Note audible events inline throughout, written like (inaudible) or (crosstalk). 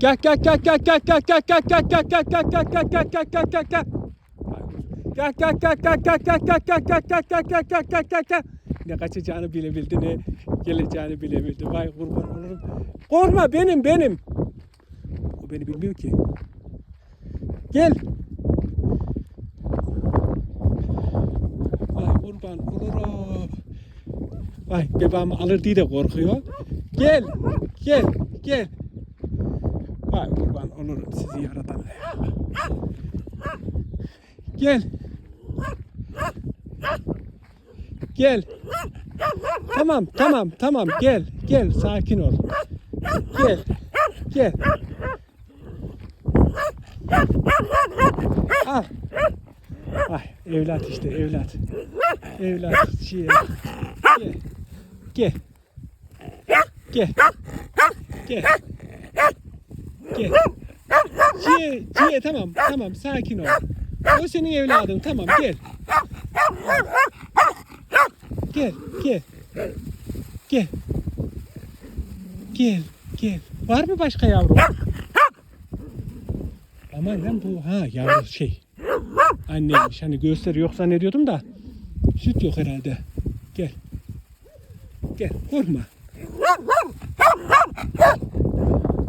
Gel gel gel gel gel gel gel gel gel gel gel gel gel gel gel gel gel gel gel. Gel gel gel gel gel gel gel gel gel gel gel gel gel gel gel gel. Ne kaçacağını bilebildi ne geleceğini bilebildi. Vay kurban olurum. Korkma benim benim. O beni bilmiyor ki. Gel. Vay kurban olurum. Vay bebeğimi alır diye de korkuyor. Gel. Gel. Gel. Vay kurban olurum sizi yaratan. Gel. Gel. Tamam, tamam, tamam. Gel, gel. Sakin ol. Gel. Gel. Al. Ay, evlat işte, evlat. Evlat. Şey. Gel. Gel. Gel. Gel. Gel. Ciye, Ciye tamam, tamam. Sakin ol. O senin evladın. Tamam, gel. Gel, gel. Gel. Gel, gel. Var mı başka yavru? Aman lan bu ha yavru şey. Anneymiş. Hani göğüsleri yok zannediyordum da. Süt yok herhalde. Gel. Gel, korkma.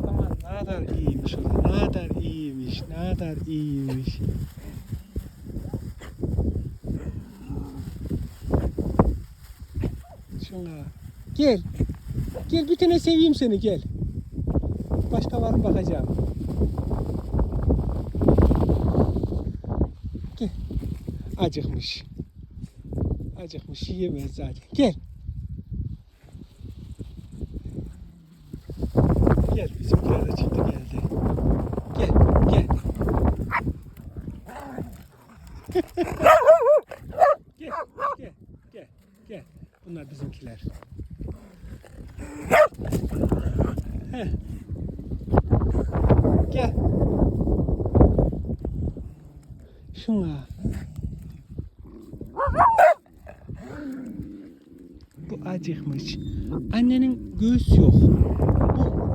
Aman ne kadar iyiymiş o. da, Ne kadar iyiymiş. Ne kadar iyiymiş. Şuna. Gel. Gel bir tane seveyim seni gel. Başka var mı bakacağım. Gel. Acıkmış. Acıkmış yiyemez zaten. Gel. Gel bizimkiler de çıktı geldi. Gel gel. Gel gel gel gel. Bunlar bizimkiler. Heh. Gel. Şuna. Bu acıkmış. Annenin göğüs yok.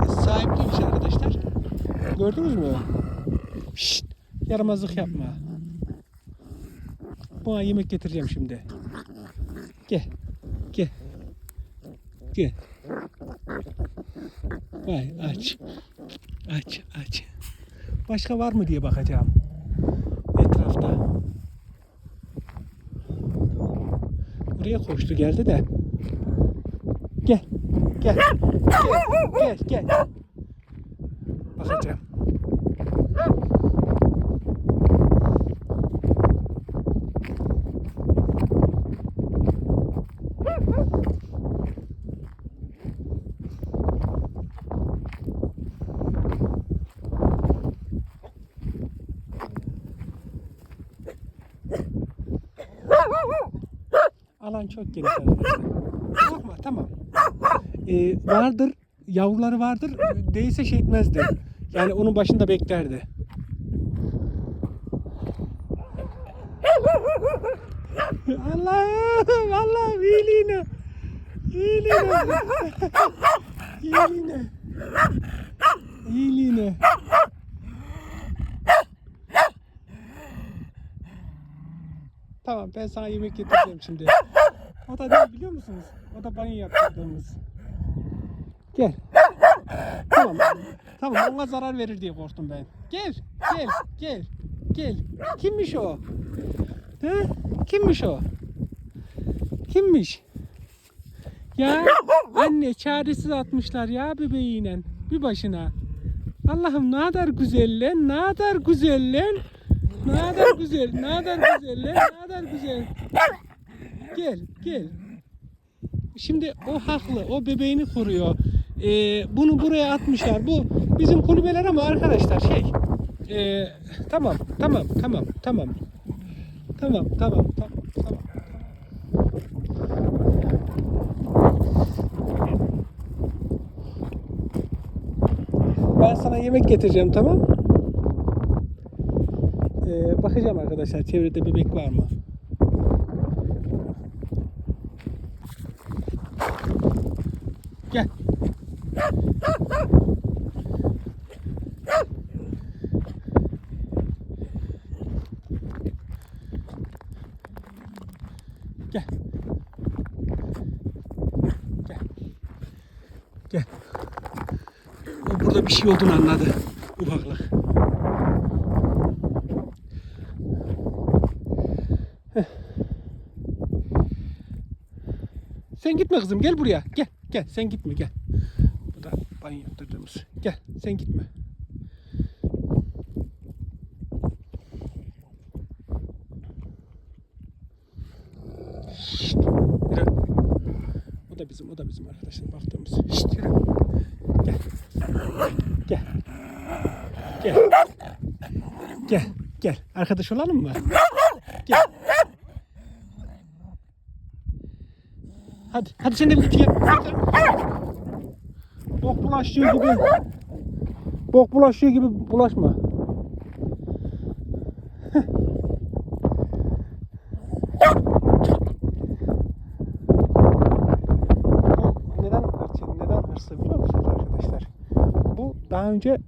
Bu sahipliymiş arkadaşlar. Gördünüz mü? Şşt, yaramazlık yapma. Buna yemek getireceğim şimdi. Gel. Gel. Gel. Vay aç. Aç aç. Başka var mı diye bakacağım. Etrafta. Buraya koştu geldi de. Gel. Gel. Gel. Gel. Gel. Bakacağım. Alan çok geniş arkadaşlar. Korkma tamam. Ee, vardır, yavruları vardır. Değilse şey etmezdi. Yani onun başında beklerdi. Allah'ım, Allah'ım iyiliğine. İyiliğine. İyiliğine. İyiliğine. Tamam ben sana yemek getireceğim şimdi. O da ne biliyor musunuz? O da banyo yaptırdığımız. Gel. Tamam. Tamam ona zarar verir diye korktum ben. Gel. Gel. Gel. Gel. Kimmiş o? He? Kimmiş o? Kimmiş? Ya anne çaresiz atmışlar ya bebeğiyle bir başına. Allah'ım ne kadar güzel ne kadar güzel. Ne kadar güzel, ne kadar güzel ne kadar güzel. Gel, gel. Şimdi o haklı, o bebeğini koruyor. Ee, bunu buraya atmışlar. Bu bizim kulübeler ama arkadaşlar şey, Ee, tamam, tamam, tamam, tamam. Tamam, tamam, tamam, tamam. Ben sana yemek getireceğim, tamam? Ee, bakacağım arkadaşlar çevrede bebek var mı? Gel. Gel. Gel. Gel. O burada bir şey olduğunu anladı. Ufaklık. Sen gitme kızım gel buraya. Gel gel sen gitme gel. Bu da banyo yaptırdığımız. Gel sen gitme. Şşt, yürü. O da bizim, o da bizim arkadaşlar baktığımız. Şşt, yürü. Gel. Gel. Gel. Gel. Gel. Arkadaş olalım mı? Gel. Hadi. Hadi sen de bir gel. Bok bulaşığı gibi. Bok bulaşığı gibi bulaşma. Bu neden hırslı, neden hırslı biliyor musunuz arkadaşlar? Bu daha önce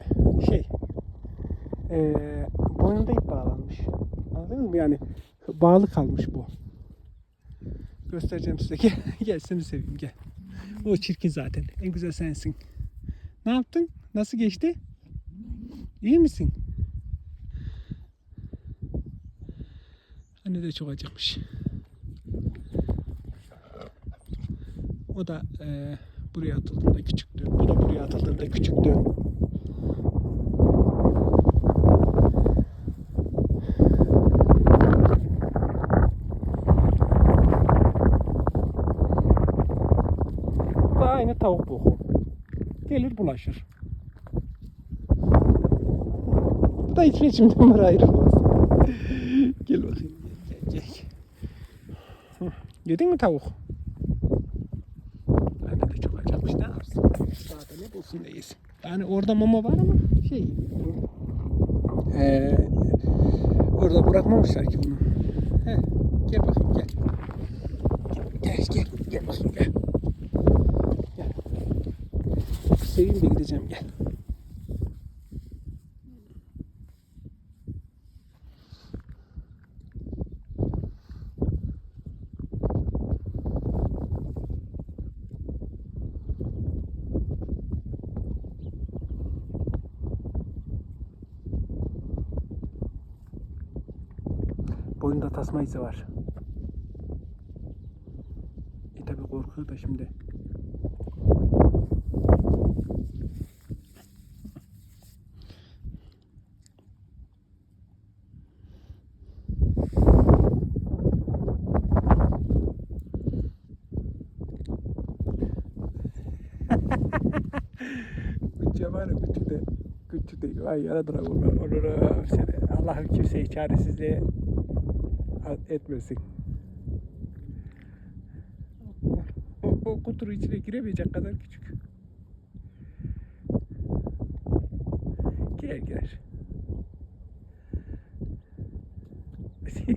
şey eee boynunda ip bağlanmış. Anladınız mı? Yani bağlı kalmış bu. Göstereceğim size. (laughs) Gel, gel seni seveyim gel. O çirkin zaten. En güzel sensin. Ne yaptın? Nasıl geçti? İyi misin? Anne de çok acıkmış. O da eee, buraya atıldığında küçüktü. Bu da buraya atıldığında küçüktü. Bu da aynı tavuk boku. Gelir bulaşır. Bu da içimden var ayrılmaz. (laughs) gel bakayım gel gel gel. Yedin mi tavuk? Anne de çok acıkmış ne yapsın? Sağda ne bulsun yesin. Yani orada mama var ama şey eee orada bırakmamışlar ki bunu. He, gel bakayım gel. Gel gel gel bakayım. Gel. Seveyim de gideceğim gel. Boyunda tasma izi var. E tabi korkuyor da şimdi. Bütçe var ya bütçede. Bütçede. Vay yaradıra vurma. Olur seni. Allah'ım kimseyi çaresizliğe etmesin. O, o kutunun içine giremeyecek kadar küçük. Girer girer. (laughs)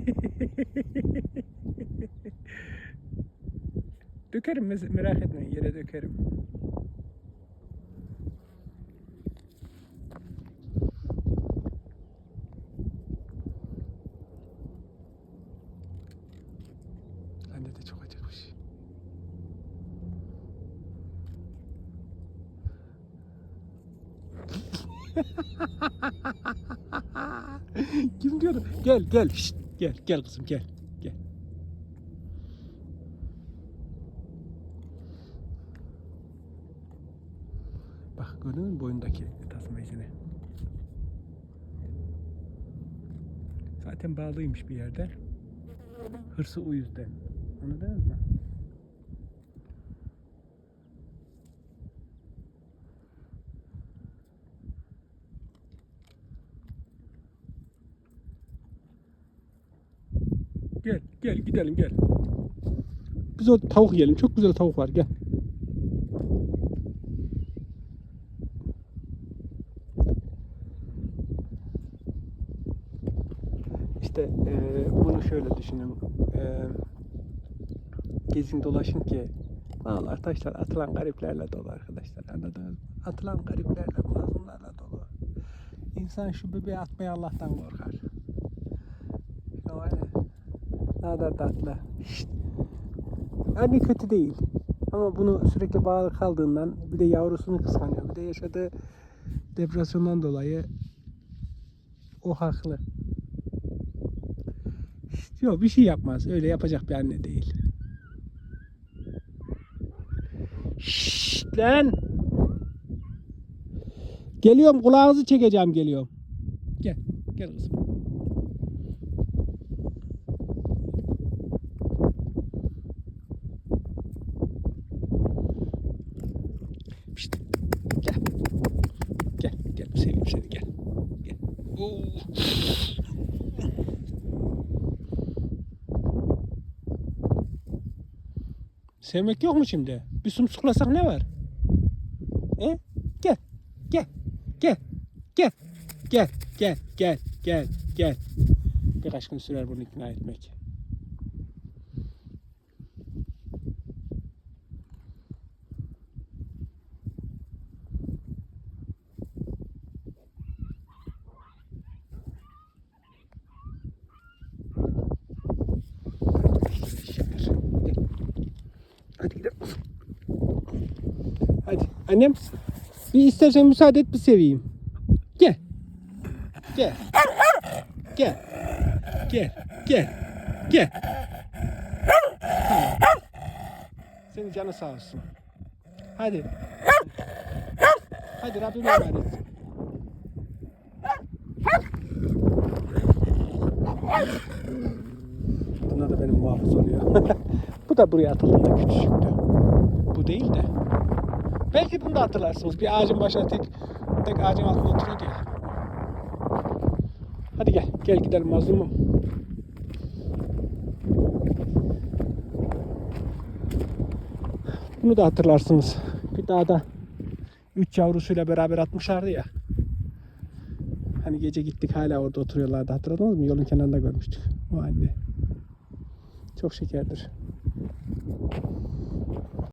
dökerim merak etmeyin yere dökerim. Anne de çok acıkmış. Kim diyordu? Gel gel şşt, gel gel kızım gel gel. Bak gördün mü boyundaki tasma izini? Zaten bağlıymış bir yerden. Hırsı o. Anladınız mı? Gel gel gidelim gel. Biz o tavuk yiyelim. Çok güzel tavuk var gel. İşte e, bunu şöyle düşünün. E, gezin dolaşın ki Vallahi taşlar atılan gariplerle dolu arkadaşlar anladınız mı? Atılan gariplerle, mazlumlarla dolu. İnsan şu bebeği atmaya Allah'tan korkar. Ne kadar tatlı. Şşt. Yani kötü değil. Ama bunu sürekli bağlı kaldığından bir de yavrusunu kıskanıyor. Bir de yaşadığı depresyondan dolayı o haklı. Şşt, Yok bir şey yapmaz. Öyle yapacak bir anne değil. Şşt lan. Geliyorum kulağınızı çekeceğim geliyorum. Gel. Gel kızım. Şşt. Gel. Gel. Gel. Seveyim seni gel. Gel. Sevmek yok mu şimdi? Bir sumsuklasak ne var? He? Gel. Gel. Gel. Gel. Gel. Gel. Gel. Gel. Gel. Birkaç gün sürer bunu ikna etmek. Hadi gidelim. Hadi. Annem bir istersen müsaade et bir seveyim. Gel. Gel. Gel. Gel. Gel. Gel. Tamam. Senin canı sağ olsun. Hadi. Hadi Rabbim emanet. Bunlar da benim muhafız oluyor. Bu da buraya atıldığında küçücüktü. Bu değil de. Belki bunu da hatırlarsınız. Bir ağacın başına tek tek ağacın altında oturuyordu ya. Hadi gel. Gel gidelim mazlumum. Bunu da hatırlarsınız. Bir daha da üç yavrusuyla beraber atmışlardı ya. Hani gece gittik hala orada oturuyorlardı. Hatırladınız mı? Yolun kenarında görmüştük. O anne. Çok şekerdir.